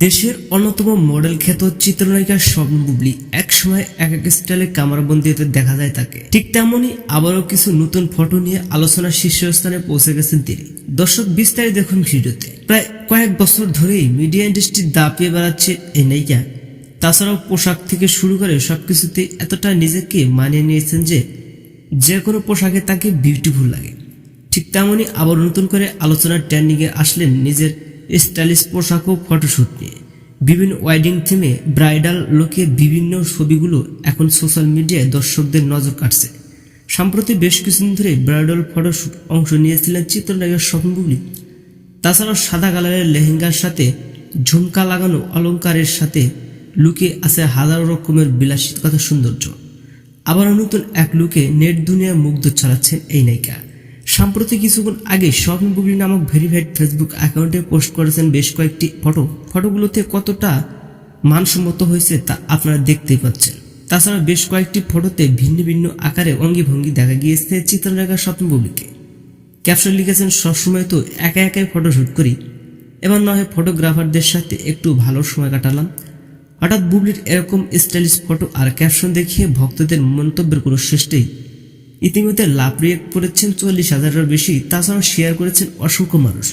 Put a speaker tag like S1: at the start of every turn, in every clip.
S1: দেশের অন্যতম মডেল খ্যাত চিত্রনায়িকা স্বপ্ন বুবলি একসময় এক এক স্টাইলে কামারবন্দি হতে দেখা যায় তাকে। ঠিক তেমনই আবারও কিছু নতুন ফটো নিয়ে আলোচনার শীর্ষস্থানে পৌঁছে গেছেন তিনি। দর্শক, বিস্তারিত দেখুন ভিডিওতে। প্রায় কয়েক বছর ধরেই মিডিয়া ইন্ডাস্ট্রি দাপিয়ে বেড়াচ্ছে এই নায়িকা। তাছাড়াও পোশাক থেকে শুরু করে সবকিছুতে এতটা নিজেকে মানিয়ে নিয়েছেন যে যে কোনো পোশাকে তাকে বিউটিফুল লাগে। ঠিক তেমনই আবার নতুন করে আলোচনার ট্রেন্ডিংয়ে আসলেন নিজের স্টাইলিশ পোশাক ও ফটোশ্যুট নিয়ে বিভিন্ন ওয়েডিং থিমে ব্রাইডাল লোকে বিভিন্ন ছবিগুলো এখন সোশ্যাল মিডিয়ায় দর্শকদের নজর কাটছে সম্প্রতি বেশ কিছুদিন ধরে ব্রাইডাল ফটোশ্যুট অংশ নিয়েছিলেন চিত্রনায়কের স্বপ্নগুলি তাছাড়াও সাদা কালারের লেহেঙ্গার সাথে ঝুমকা লাগানো অলঙ্কারের সাথে লুকে আছে হাজারো রকমের বিলাসিতা সৌন্দর্য। আবারও নতুন এক লুকে নেট দুনিয়া মুগ্ধ ছড়াচ্ছেন এই নায়িকা। সম্প্রতি কিছুক্ষণ আগে স্বপ্ন বুবলি নামক ভেরিফাইড ফেসবুক অ্যাকাউন্টে পোস্ট করেছেন বেশ কয়েকটি ফটো। ফটোগুলোতে কতটা মানসম্মত হয়েছে তা আপনারা দেখতেই পাচ্ছেন। তাছাড়া বেশ কয়েকটি ফটোতে ভিন্ন ভিন্ন আকারে অঙ্গি ভঙ্গি দেখা গিয়েছে চিত্রনায়িকা স্বপ্ন বুবলিকে। ক্যাপশন লিখেছেন, সবসময় তো একা একাই ফটো শ্যুট করি। এবার না হয় ফটোগ্রাফারদের সাথে একটু ভালো সময় কাটালাম। হঠাৎ বুবলির এরকম স্টাইলিশ ফটো আর ক্যাপশন দেখিয়ে ভক্তদের মন্তব্যের কোনো শেষ ইতিমধ্যে লাভ রিয়েক্ট করেছেন চল্লিশ হাজারের বেশি, তাছাড়াও শেয়ার করেছেন অসংখ্য মানুষ।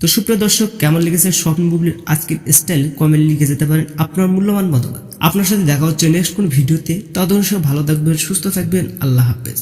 S1: তো সুপ্রিয় দর্শক, কেমন লেগেছে স্বপ্ন বুবলির আজকের স্টাইল কমেন্ট লিখে যেতে পারেন আপনার মূল্যবান মতামত। আপনার সাথে দেখা হচ্ছে নেক্সট কোন ভিডিওতে। তদনুসারে ভালো থাকবেন, সুস্থ থাকবেন, আল্লাহ হাফেজ।